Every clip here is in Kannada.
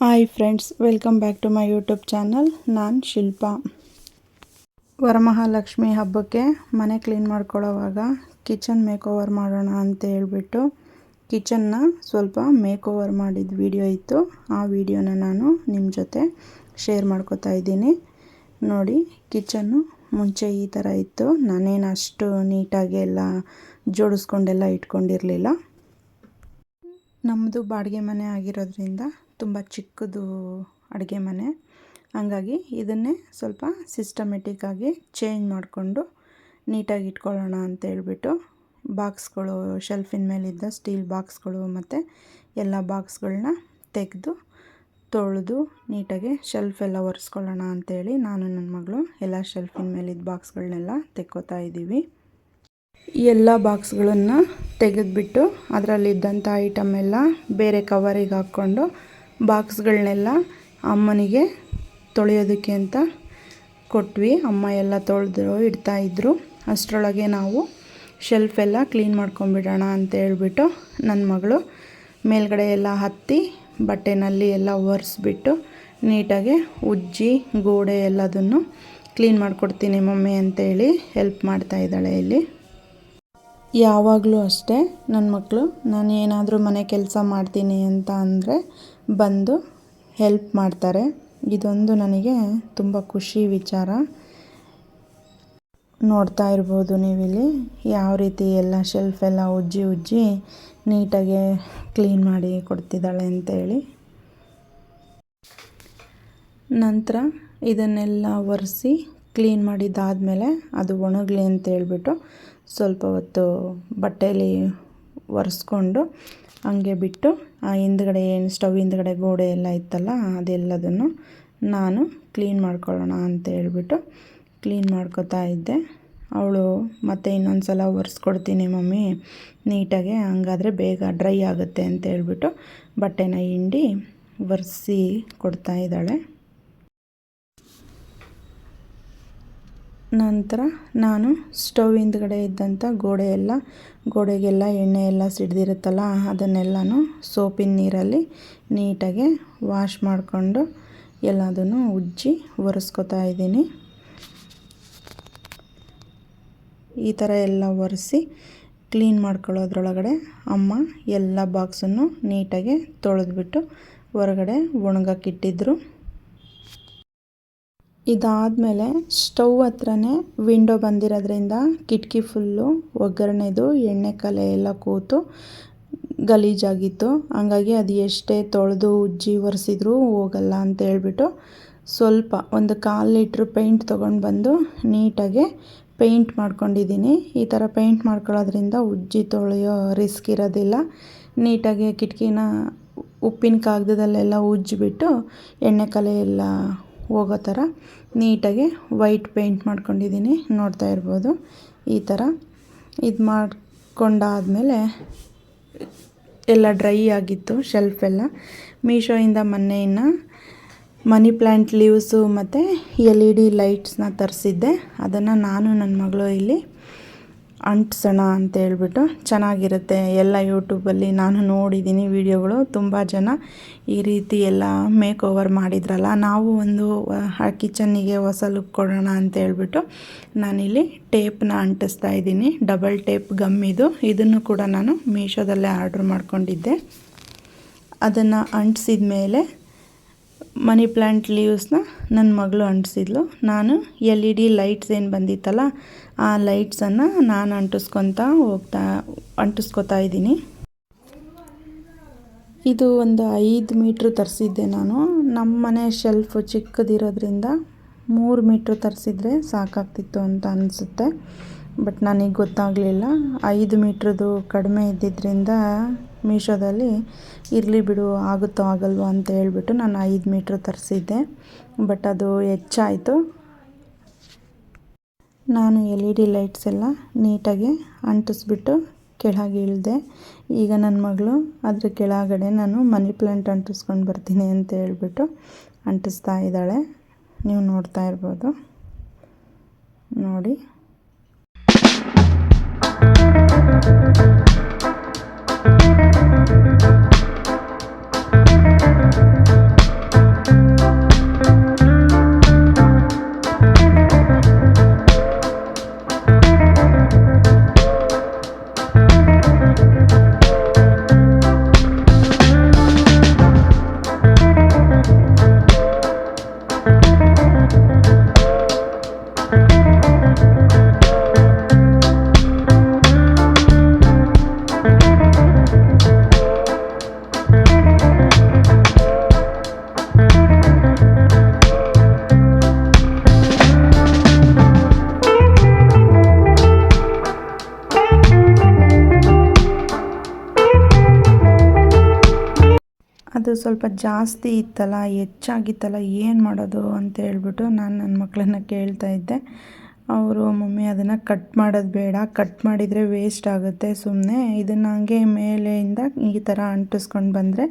Hi friends welcome back to my YouTube channel ನಾನು ಶಿಲ್ಪಾ. ವರಮಹಾಲಕ್ಷ್ಮಿ ಹಬ್ಬಕ್ಕೆ ಮನೆ ಕ್ಲೀನ್ ಮಾಡ್ಕೊಳ್ಳೋವಾಗ ಕಿಚನ್ ಮೇಕ್ ಓವರ್ ಮಾಡೋಣ ಅಂತ ಹೇಳ್ಬಿಟ್ಟು ಕಿಚನ್ನ ಸ್ವಲ್ಪ ಮೇಕ್ ಓವರ್ ಮಾಡಿದ ವಿಡಿಯೋ ಇತ್ತು. ಆ ವಿಡಿಯೋನ ನಾನು ನಿಮ್ಮ ಜೊತೆ ಶೇರ್ ಮಾಡ್ಕೋತಾ ಇದ್ದೀನಿ. ನೋಡಿ ಕಿಚನ್ನು ಮುಂಚೆ ಈ ಥರ ಇತ್ತು. ನಾನೇನು ಅಷ್ಟು ನೀಟಾಗಿ ಎಲ್ಲ ಜೋಡಿಸ್ಕೊಂಡೆಲ್ಲ ಇಟ್ಕೊಂಡಿರಲಿಲ್ಲ. ನಮ್ಮದು ಬಾಡಿಗೆ ಮನೆ ಆಗಿರೋದ್ರಿಂದ ತುಂಬ ಚಿಕ್ಕದು ಅಡುಗೆ ಮನೆ. ಹಂಗಾಗಿ ಇದನ್ನೇ ಸ್ವಲ್ಪ ಸಿಸ್ಟಮೆಟಿಕ್ಕಾಗಿ ಚೇಂಜ್ ಮಾಡಿಕೊಂಡು ನೀಟಾಗಿ ಇಟ್ಕೊಳ್ಳೋಣ ಅಂತ ಹೇಳ್ಬಿಟ್ಟು ಬಾಕ್ಸ್ಗಳು ಶೆಲ್ಫಿನ ಮೇಲಿದ್ದ ಸ್ಟೀಲ್ ಬಾಕ್ಸ್ಗಳು ಮತ್ತು ಎಲ್ಲ ಬಾಕ್ಸ್ಗಳನ್ನ ತೆಗೆದು, ತೊಳೆದು ನೀಟಾಗಿ ಶೆಲ್ಫ್ ಎಲ್ಲ ಒರೆಸ್ಕೊಳ್ಳೋಣ ಅಂತೇಳಿ ನಾನು ನನ್ನ ಮಗಳು ಎಲ್ಲ ಶೆಲ್ಫಿನ ಮೇಲಿದ್ದ ಬಾಕ್ಸ್ಗಳನ್ನೆಲ್ಲ ತೆಕ್ಕೋತಾ ಇದ್ದೀವಿ. ಎಲ್ಲ ಬಾಕ್ಸ್ಗಳನ್ನು ತೆಗೆದುಬಿಟ್ಟು ಅದರಲ್ಲಿದ್ದಂಥ ಐಟಮ್ ಎಲ್ಲ ಬೇರೆ ಕವರಿಗೆ ಹಾಕ್ಕೊಂಡು ಬಾಕ್ಸ್ಗಳನ್ನೆಲ್ಲ ಅಮ್ಮನಿಗೆ ತೊಳೆಯೋದಕ್ಕೆ ಅಂತ ಕೊಟ್ವಿ. ಅಮ್ಮ ಎಲ್ಲ ತೊಳೆದು ಇಡ್ತಾಯಿದ್ರು ಅಷ್ಟರೊಳಗೆ ನಾವು ಶೆಲ್ಫ್ ಎಲ್ಲ ಕ್ಲೀನ್ ಮಾಡ್ಕೊಂಬಿಡೋಣ ಅಂತ ಹೇಳ್ಬಿಟ್ಟು ನನ್ನ ಮಗಳು ಮೇಲ್ಗಡೆ ಎಲ್ಲ ಹತ್ತಿ ಬಟ್ಟೆನಲ್ಲಿ ಎಲ್ಲ ಒರೆಸ್ಬಿಟ್ಟು ನೀಟಾಗಿ ಉಜ್ಜಿ ಗೋಡೆ ಎಲ್ಲದನ್ನು ಕ್ಲೀನ್ ಮಾಡಿಕೊಡ್ತೀನಿ ಮಮ್ಮಿ ಅಂತೇಳಿ ಹೆಲ್ಪ್ ಮಾಡ್ತಾ ಇದ್ದಾಳೆ ಇಲ್ಲಿ. ಯಾವಾಗಲೂ ಅಷ್ಟೇ ನನ್ನ ಮಕ್ಕಳು ನಾನು ಏನಾದರೂ ಮನೆ ಕೆಲಸ ಮಾಡ್ತೀನಿ ಅಂತ ಅಂದರೆ ಬಂದು ಹೆಲ್ಪ್ ಮಾಡ್ತಾರೆ. ಇದೊಂದು ನನಗೆ ತುಂಬ ಖುಷಿ ವಿಚಾರ. ನೋಡ್ತಾ ಇರ್ಬೋದು ನೀವಿಲ್ಲಿ, ಯಾವ ರೀತಿ ಎಲ್ಲ ಶೆಲ್ಫ್ ಎಲ್ಲ ಉಜ್ಜಿ ಉಜ್ಜಿ ನೀಟಾಗಿ ಕ್ಲೀನ್ ಮಾಡಿ ಕೊಡ್ತಿದ್ದಾಳೆ ಅಂತೇಳಿ ನಂತರ ಇದನ್ನೆಲ್ಲ ಒರೆಸಿ ಕ್ಲೀನ್ ಮಾಡಿದ್ದಾದಮೇಲೆ ಅದು ಒಣಗಲಿ ಅಂತ ಹೇಳ್ಬಿಟ್ಟು ಸ್ವಲ್ಪ ಹೊತ್ತು ಬಟ್ಟೆಯಲ್ಲಿ ಒರೆಸ್ಕೊಂಡು ಹಂಗೆ ಬಿಟ್ಟು, ಆ ಹಿಂದ್ಗಡೆ ಏನು ಸ್ಟವ್ ಹಿಂದ್ಗಡೆ ಗೋಡೆ ಎಲ್ಲ ಇತ್ತಲ್ಲ ಅದೆಲ್ಲದನ್ನು ನಾನು ಕ್ಲೀನ್ ಮಾಡ್ಕೊಳ್ಳೋಣ ಅಂತ ಹೇಳ್ಬಿಟ್ಟು ಕ್ಲೀನ್ ಮಾಡ್ಕೋತಾ ಇದ್ದೆ. ಅವಳು ಮತ್ತೆ ಇನ್ನೊಂದು ಸಲ ಒರೆಸ್ಕೊಡ್ತೀನಿ ಮಮ್ಮಿ, ನೀಟಾಗೆ ಹಂಗಾದರೆ ಬೇಗ ಡ್ರೈ ಆಗುತ್ತೆ ಅಂತ ಹೇಳ್ಬಿಟ್ಟು ಬಟ್ಟೆನ ಹಿಂಡಿ ಒರೆಸಿ ಕೊಡ್ತಾ ಇದ್ದಾಳೆ. ನಂತರ ನಾನು ಸ್ಟವ್ ಹಿಂದ್ಗಡೆ ಇದ್ದಂಥ ಗೋಡೆ ಎಲ್ಲ ಗೋಡೆಗೆಲ್ಲ ಎಣ್ಣೆ ಎಲ್ಲ ಸಿಡ್ದಿರುತ್ತಲ್ಲ, ಅದನ್ನೆಲ್ಲನೂ ಸೋಪಿನ ನೀರಲ್ಲಿ ನೀಟಾಗಿ ವಾಶ್ ಮಾಡಿಕೊಂಡು ಎಲ್ಲದನ್ನು ಉಜ್ಜಿ ಒರೆಸ್ಕೊತಾ ಇದ್ದೀನಿ. ಈ ಥರ ಎಲ್ಲ ಒರೆಸಿ ಕ್ಲೀನ್ ಮಾಡ್ಕೊಳ್ಳೋದ್ರೊಳಗಡೆ ಅಮ್ಮ ಎಲ್ಲ ಬಾಕ್ಸನ್ನು ನೀಟಾಗಿ ತೊಳೆದ್ಬಿಟ್ಟು ಹೊರಗಡೆ ಒಣಗಕ್ಕಿಟ್ಟಿದ್ರು. ಇದಾದಮೇಲೆ ಸ್ಟವ್ ಹತ್ರನೇ ವಿಂಡೋ ಬಂದಿರೋದ್ರಿಂದ ಕಿಟಕಿ ಫುಲ್ಲು, ಒಗ್ಗರಣೆದು, ಎಣ್ಣೆ ಕಲೆ ಎಲ್ಲ ಕೂತು ಗಲೀಜಾಗಿತ್ತು. ಹಂಗಾಗಿ ಅದು ಎಷ್ಟೇ ತೊಳೆದು ಉಜ್ಜಿ ಒರೆಸಿದ್ರೂ ಹೋಗಲ್ಲ ಅಂತ ಹೇಳ್ಬಿಟ್ಟು ಸ್ವಲ್ಪ ಒಂದು ಕಾಲು ಲೀಟ್ರ್ ಪೇಂಟ್ ತೊಗೊಂಡು ಬಂದು ನೀಟಾಗಿ ಪೇಂಟ್ ಮಾಡ್ಕೊಂಡಿದ್ದೀನಿ. ಈ ಥರ ಪೇಂಟ್ ಮಾಡ್ಕೊಳ್ಳೋದ್ರಿಂದ ಉಜ್ಜಿ ತೊಳೆಯೋ ರಿಸ್ಕ್ ಇರೋದಿಲ್ಲ. ನೀಟಾಗಿ ಕಿಟಕಿನ ಉಪ್ಪಿನ ಕಾಗದದಲ್ಲೆಲ್ಲ ಉಜ್ಜಿಬಿಟ್ಟು ಎಣ್ಣೆ ಕಲೆ ಎಲ್ಲ ಹೋಗೋ ಥರ ನೀಟಾಗಿ ವೈಟ್ ಪೇಂಟ್ ಮಾಡ್ಕೊಂಡಿದ್ದೀನಿ. ನೋಡ್ತಾ ಇರ್ಬೋದು. ಈ ಥರ ಇದು ಮಾಡಿಕೊಂಡಾದಮೇಲೆ ಎಲ್ಲ ಡ್ರೈ ಆಗಿತ್ತು ಶೆಲ್ಫ್ ಎಲ್ಲ. ಮೀಶೋಯಿಂದ ಮೊನ್ನೆ ಇನ್ನು ಮನಿ ಪ್ಲ್ಯಾಂಟ್ ಲೀವ್ಸು ಮತ್ತು ಎಲ್ ಇ ಡಿ ಲೈಟ್ಸ್ನ ತರಿಸಿದ್ದೆ. ಅದನ್ನು ನಾನು ನನ್ನ ಮಗಳು ಇಲ್ಲಿ ಅಂಟಿಸೋಣ ಅಂತ ಹೇಳ್ಬಿಟ್ಟು ಚೆನ್ನಾಗಿರುತ್ತೆ. ಎಲ್ಲ ಯೂಟ್ಯೂಬಲ್ಲಿ ನಾನು ನೋಡಿದ್ದೀನಿ ವೀಡಿಯೋಗಳು. ತುಂಬ ಜನ ಈ ರೀತಿ ಎಲ್ಲ ಮೇಕ್ ಓವರ್ ಮಾಡಿದ್ರಲ್ಲ, ನಾವು ಒಂದು ಕಿಚನ್ನಿಗೆ ಹೊಸ ಲುಕ್ ಕೊಡೋಣ ಅಂತ ಹೇಳ್ಬಿಟ್ಟು ನಾನಿಲ್ಲಿ ಟೇಪ್ನ ಅಂಟಿಸ್ತಾ ಇದ್ದೀನಿ. ಡಬಲ್ ಟೇಪ್ ಗಮ್ ಇದು. ಇದನ್ನು ಕೂಡ ನಾನು ಮೀಶೋದಲ್ಲೇ ಆರ್ಡ್ರ್ ಮಾಡ್ಕೊಂಡಿದ್ದೆ. ಅದನ್ನು ಅಂಟಿಸಿದ ಮೇಲೆ ಮನಿ ಪ್ಲ್ಯಾಂಟ್ ಲೀವ್ಸ್ನ ನನ್ನ ಮಗಳು ಅಂಟಿಸಿದ್ಲು. ನಾನು ಎಲ್ ಇ ಡಿ ಲೈಟ್ಸ್ ಏನು ಬಂದಿತ್ತಲ್ಲ, ಆ ಲೈಟ್ಸನ್ನು ನಾನು ಅಂಟಿಸ್ಕೊತಾ ಹೋಗ್ತಾ, ಅಂಟಿಸ್ಕೊತಾ ಇದ್ದೀನಿ. ಇದು ಒಂದು ಐದು ಮೀಟ್ರ್ ತರಿಸಿದ್ದೆ ನಾನು. ನಮ್ಮ ಮನೆ ಶೆಲ್ಫ್ ಚಿಕ್ಕದಿರೋದ್ರಿಂದ ಮೂರು ಮೀಟ್ರ್ ತರಿಸಿದ್ರೆ ಸಾಕಾಗ್ತಿತ್ತು ಅಂತ ಅನಿಸುತ್ತೆ. ಬಟ್ ನನಗೆ ಗೊತ್ತಾಗಲಿಲ್ಲ. ಐದು ಮೀಟ್ರದ್ದು ಕಡಿಮೆ ಇದ್ದಿದ್ದರಿಂದ ಮೀಶೋದಲ್ಲಿ ಇರಲಿ ಬಿಡು, ಆಗುತ್ತೋ ಆಗಲ್ವೋ ಅಂತ ಹೇಳ್ಬಿಟ್ಟು ನಾನು ಐದು ಮೀಟ್ರ್ ತರಿಸಿದ್ದೆ. ಬಟ್ ಅದು ಹೆಚ್ಚಾಯಿತು. ನಾನು ಎಲ್ ಇ ಡಿ ಲೈಟ್ಸ್ ಎಲ್ಲ ನೀಟಾಗಿ ಅಂಟಿಸ್ಬಿಟ್ಟು ಕೆಳಗೆ ಇಳಿದೆ. ಈಗ ನನ್ನ ಮಗಳು ಅದ್ರ ಕೆಳಗಡೆ ನಾನು ಮನಿ ಪ್ಲ್ಯಾಂಟ್ ಅಂಟಿಸ್ಕೊಂಡು ಬರ್ತೀನಿ ಅಂತ ಹೇಳ್ಬಿಟ್ಟು ಅಂಟಿಸ್ತಾ ಇದ್ದಾಳೆ. ನೀವು ನೋಡ್ತಾ ಇರ್ಬೋದು. ನೋಡಿ. thank you ಸ್ವಲ್ಪ ಜಾಸ್ತಿ ಇತ್ತಲ್ಲ, ಹೆಚ್ಚಾಗಿತ್ತಲ್ಲ, ಏನು ಮಾಡೋದು ಅಂತ ಹೇಳ್ಬಿಟ್ಟು ನಾನು ನನ್ನ ಮಕ್ಕಳನ್ನ ಕೇಳ್ತಾ ಇದ್ದೆ. ಅವರು, ಮಮ್ಮಿ, ಅದನ್ನು ಕಟ್ ಮಾಡೋದು ಬೇಡ. ಕಟ್ ಮಾಡಿದರೆ ವೇಸ್ಟ್ ಆಗುತ್ತೆ ಸುಮ್ಮನೆ ಇದನ್ನು ಹಂಗೆ ಮೇಲೆಯಿಂದ ಈ ಥರ ಅಂಟಿಸ್ಕೊಂಡು ಬಂದರೆ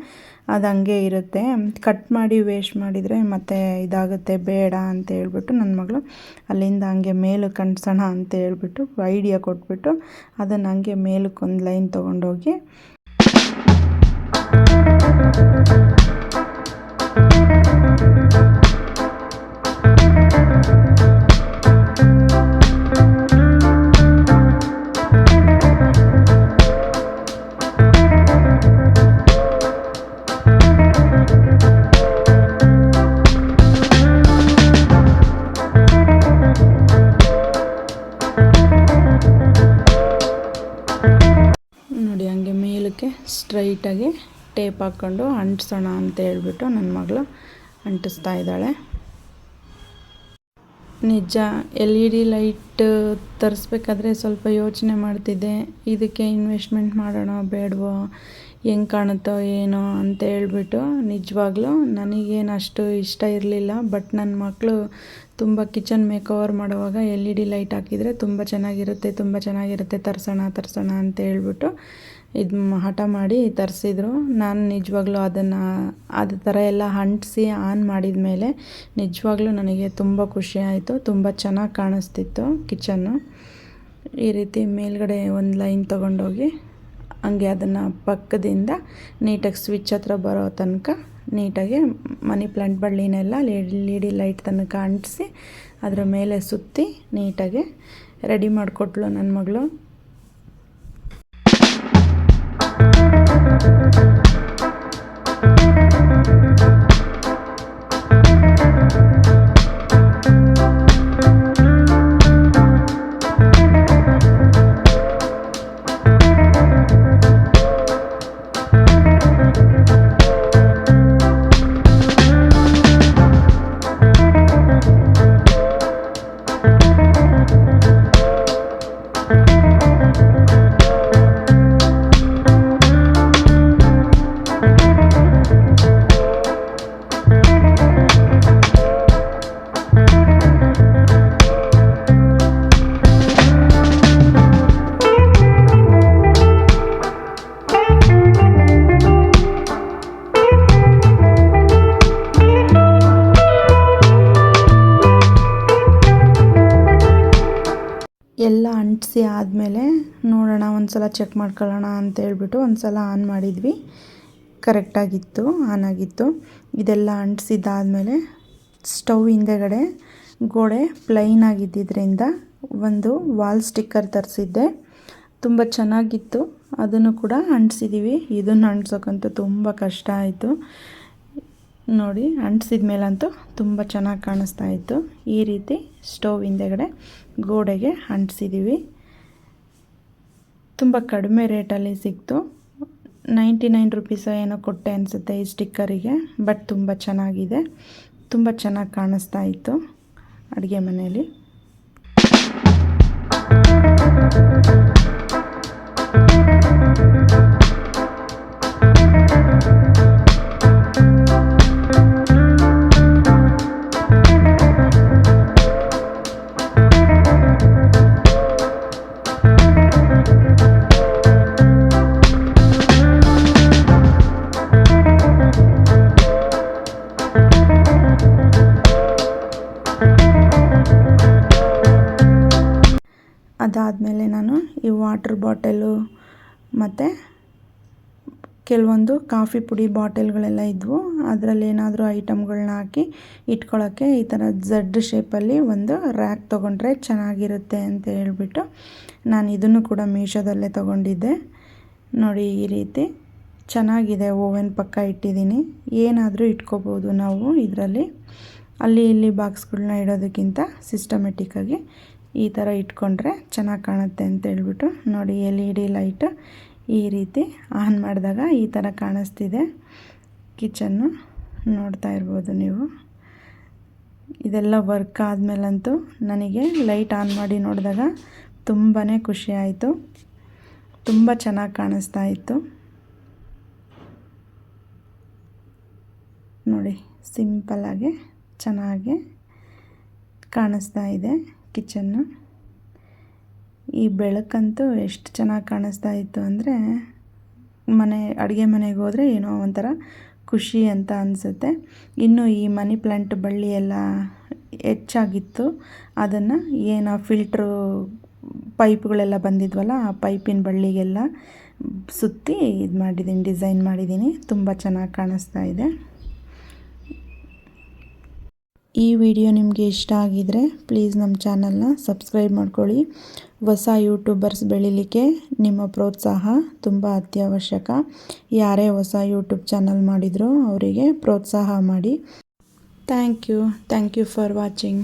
ಅದು ಹಂಗೆ ಇರುತ್ತೆ. ಕಟ್ ಮಾಡಿ ವೇಸ್ಟ್ ಮಾಡಿದರೆ ಮತ್ತೆ ಇದಾಗುತ್ತೆ ಬೇಡ ಅಂತ ಹೇಳ್ಬಿಟ್ಟು ನನ್ನ ಮಗಳು ಅಲ್ಲಿಂದ ಹಂಗೆ ಮೇಲಕ್ಕೆ ಅಂಟಿಸೋಣ ಅಂತ ಹೇಳ್ಬಿಟ್ಟು ಐಡಿಯಾ ಕೊಟ್ಬಿಟ್ಟು ಅದನ್ನು ಹಂಗೆ ಮೇಲಕ್ಕೊಂದು ಲೈನ್ ತೊಗೊಂಡೋಗಿ ನೋಡಿ ಹಂಗೆ ಮೇಲಕ್ಕೆ ಸ್ಟ್ರೈಟಾಗಿ ಟೇಪ್ ಹಾಕ್ಕೊಂಡು ಅಂಟಿಸೋಣ ಅಂತ ಹೇಳ್ಬಿಟ್ಟು ನನ್ನ ಮಗಳು ಅಂಟಿಸ್ತಾ ಇದ್ದಾಳೆ. ನಿಜ, ಎಲ್ ಇ ಡಿ ಲೈಟ್ ತರಿಸ್ಬೇಕಾದ್ರೆ ಸ್ವಲ್ಪ ಯೋಚನೆ ಮಾಡ್ತಿದ್ದೆ. ಇದಕ್ಕೆ ಇನ್ವೆಸ್ಟ್ಮೆಂಟ್ ಮಾಡೋಣ ಬೇಡವೋ, ಹೆಂಗೆ ಕಾಣುತ್ತೋ ಏನೋ ಅಂತ ಹೇಳ್ಬಿಟ್ಟು ನಿಜವಾಗ್ಲೂ ನನಗೇನು ಅಷ್ಟು ಇಷ್ಟ ಇರಲಿಲ್ಲ. ಬಟ್ ನನ್ನ ಮಕ್ಕಳು ತುಂಬ ಕಿಚನ್ ಮೇಕ್ ಓವರ್ ಮಾಡುವಾಗ ಎಲ್ ಇ ಡಿ ಲೈಟ್ ಹಾಕಿದರೆ ತುಂಬ ಚೆನ್ನಾಗಿರುತ್ತೆ ತುಂಬ ಚೆನ್ನಾಗಿರುತ್ತೆ, ತರಿಸೋಣ ತರಿಸೋಣ ಅಂತ ಹೇಳ್ಬಿಟ್ಟು ಇದು ಹಠ ಮಾಡಿ ತರಿಸಿದ್ರು. ನಾನು ನಿಜವಾಗ್ಲೂ ಅದನ್ನು, ಅದು ಥರ ಎಲ್ಲ ಅಂಟಿಸಿ ಆನ್ ಮಾಡಿದ ಮೇಲೆ ನಿಜವಾಗ್ಲೂ ನನಗೆ ತುಂಬ ಖುಷಿ ಆಯಿತು. ತುಂಬ ಚೆನ್ನಾಗಿ ಕಾಣಿಸ್ತಿತ್ತು ಕಿಚನ್ನು. ಈ ರೀತಿ ಮೇಲ್ಗಡೆ ಒಂದು ಲೈನ್ ತೊಗೊಂಡೋಗಿ ಹಂಗೆ ಅದನ್ನು ಪಕ್ಕದಿಂದ ನೀಟಾಗಿ ಸ್ವಿಚ್ ಹತ್ರ ಬರೋ ತನಕ ನೀಟಾಗಿ ಮನಿ ಪ್ಲಾಂಟ್ ಬಳ್ಳಿನೆಲ್ಲ ಲೇಡಿ ಲೈಟ್ ತನಕ ಅಂಟಿಸಿ ಅದರ ಮೇಲೆ ಸುತ್ತಿ ನೀಟಾಗಿ ರೆಡಿ ಮಾಡಿಕೊಟ್ಲು ನನ್ನ ಮಗಳು. ಎಲ್ಲ ಸಲ ಚೆಕ್ ಮಾಡ್ಕೊಳ್ಳೋಣ ಅಂತ ಹೇಳ್ಬಿಟ್ಟು ಒಂದು ಸಲ ಆನ್ ಮಾಡಿದ್ವಿ ಕರೆಕ್ಟಾಗಿತ್ತು ಆನ್ ಆಗಿತ್ತು. ಇದೆಲ್ಲ ಅಂಟಿಸಿದ್ದಾದಮೇಲೆ ಸ್ಟವ್ ಹಿಂದೆಗಡೆ ಗೋಡೆ ಪ್ಲೈನ್ ಆಗಿದ್ದಿದ್ದರಿಂದ ಒಂದು ವಾಲ್ ಸ್ಟಿಕ್ಕರ್ ತರಿಸಿದ್ದೆ. ತುಂಬ ಚೆನ್ನಾಗಿತ್ತು. ಅದನ್ನು ಕೂಡ ಅಂಟಿಸಿದ್ದೀವಿ ಇದನ್ನು ಅಂಟಿಸೋಕ್ಕಂತೂ ತುಂಬ ಕಷ್ಟ ಆಯಿತು. ನೋಡಿ ಅಂಟಿಸಿದ ಮೇಲಂತೂ ತುಂಬ ಚೆನ್ನಾಗಿ ಕಾಣಿಸ್ತಾ ಇತ್ತು. ಈ ರೀತಿ ಸ್ಟವ್ ಹಿಂದೆಗಡೆ ಗೋಡೆಗೆ ಅಂಟಿಸಿದ್ದೀವಿ ತುಂಬ ಕಡಿಮೆ ರೇಟಲ್ಲಿ ಸಿಕ್ತು. ನೈಂಟಿ ನೈನ್ ರುಪೀಸೋ ಏನೋ ಕೊಟ್ಟೆ ಅನಿಸುತ್ತೆ ಈ ಸ್ಟಿಕ್ಕರಿಗೆ, ಬಟ್ ತುಂಬ ಚೆನ್ನಾಗಿದೆ. ತುಂಬ ಚೆನ್ನಾಗಿ ಕಾಣಿಸ್ತಾ ಇತ್ತು ಅಡುಗೆ ಮನೆಯಲ್ಲಿ. ಅದಾದಮೇಲೆ ನಾನು ಈ ವಾಟ್ರ್ ಬಾಟಲು ಮತ್ತು ಕೆಲವೊಂದು ಕಾಫಿ ಪುಡಿ ಬಾಟಲ್ಗಳೆಲ್ಲ ಇದ್ವು. ಅದರಲ್ಲಿ ಏನಾದರೂ ಐಟಮ್ಗಳನ್ನ ಹಾಕಿ ಇಟ್ಕೊಳ್ಳೋಕ್ಕೆ ಈ ಥರ ಝಡ್ ಶೇಪಲ್ಲಿ ಒಂದು ರ್ಯಾಕ್ ತೊಗೊಂಡ್ರೆ ಚೆನ್ನಾಗಿರುತ್ತೆ ಅಂತ ಹೇಳ್ಬಿಟ್ಟು ನಾನು ಇದನ್ನು ಕೂಡ ಮೀಶೋದಲ್ಲೇ ತೊಗೊಂಡಿದ್ದೆ. ನೋಡಿ ಈ ರೀತಿ ಚೆನ್ನಾಗಿದೆ, ಓವೆನ್ ಪಕ್ಕ ಇಟ್ಟಿದ್ದೀನಿ. ಏನಾದರೂ ಇಟ್ಕೋಬೋದು ನಾವು ಇದರಲ್ಲಿ. ಅಲ್ಲಿ ಇಲ್ಲಿ ಬಾಕ್ಸ್ಗಳನ್ನ ಇಡೋದಕ್ಕಿಂತ ಸಿಸ್ಟಮೆಟಿಕ್ಕಾಗಿ ಈ ಥರ ಇಟ್ಕೊಂಡ್ರೆ ಚೆನ್ನಾಗಿ ಕಾಣುತ್ತೆ ಅಂತ ಹೇಳ್ಬಿಟ್ಟು ನೋಡಿ ಎಲ್ ಇ ಡಿ ಲೈಟ್ ಈ ರೀತಿ ಆನ್ ಮಾಡಿದಾಗ ಈ ಥರ ಕಾಣಿಸ್ತಿದೆ. ಕಿಚನ್ನು ನೋಡ್ತಾ ಇರ್ಬೋದು ನೀವು. ಇದೆಲ್ಲ ವರ್ಕ್ ಆದಮೇಲಂತೂ ನನಗೆ ಲೈಟ್ ಆನ್ ಮಾಡಿ ನೋಡಿದಾಗ ತುಂಬಾ ಖುಷಿ ಆಯಿತು. ತುಂಬ ಚೆನ್ನಾಗಿ ಕಾಣಿಸ್ತಾ ಇತ್ತು. ನೋಡಿ, ಸಿಂಪಲ್ಲಾಗಿ ಚೆನ್ನಾಗಿ ಕಾಣಿಸ್ತಾ ಇದೆ. ಕಿಚನ್ನು. ಈ ಬೆಳಕಂತೂ ಎಷ್ಟು ಚೆನ್ನಾಗಿ ಕಾಣಿಸ್ತಾ ಇತ್ತು ಅಂದರೆ, ಮನೆ, ಅಡುಗೆ ಮನೆಗೆ ಹೋದರೆ ಏನೋ ಒಂಥರ ಖುಷಿ ಅಂತ ಅನಿಸುತ್ತೆ. ಇನ್ನು ಈ ಮನಿ ಪ್ಲ್ಯಾಂಟ್ ಬಳ್ಳಿ ಎಲ್ಲ ಹೆಚ್ಚಾಗಿತ್ತು. ಅದನ್ನು ಏನು ಫಿಲ್ಟ್ರು ಪೈಪ್ಗಳೆಲ್ಲ ಬಂದಿದ್ವಲ್ಲ, ಆ ಪೈಪಿನ ಬಳ್ಳಿಗೆಲ್ಲ ಸುತ್ತಿ ಇದು ಮಾಡಿದ್ದೀನಿ ಡಿಸೈನ್ ಮಾಡಿದ್ದೀನಿ ತುಂಬ ಚೆನ್ನಾಗಿ ಕಾಣಿಸ್ತಾ ಇದೆ. ಈ ವಿಡಿಯೋ ನಿಮಗೆ ಇಷ್ಟ ಆಗಿದರೆ ಪ್ಲೀಸ್ ನಮ್ಮ ಚಾನಲ್ನ ಸಬ್ಸ್ಕ್ರೈಬ್ ಮಾಡ್ಕೊಳ್ಳಿ. ಹೊಸ ಯೂಟ್ಯೂಬರ್ಸ್ ಬೆಳೀಲಿಕ್ಕೆ ನಿಮ್ಮ ಪ್ರೋತ್ಸಾಹ ತುಂಬ ಅತ್ಯವಶ್ಯಕ. ಯಾರೇ ಹೊಸ ಯೂಟ್ಯೂಬ್ ಚಾನಲ್ ಮಾಡಿದರೂ ಅವರಿಗೆ ಪ್ರೋತ್ಸಾಹ ಮಾಡಿ. Thank you. Thank you for watching.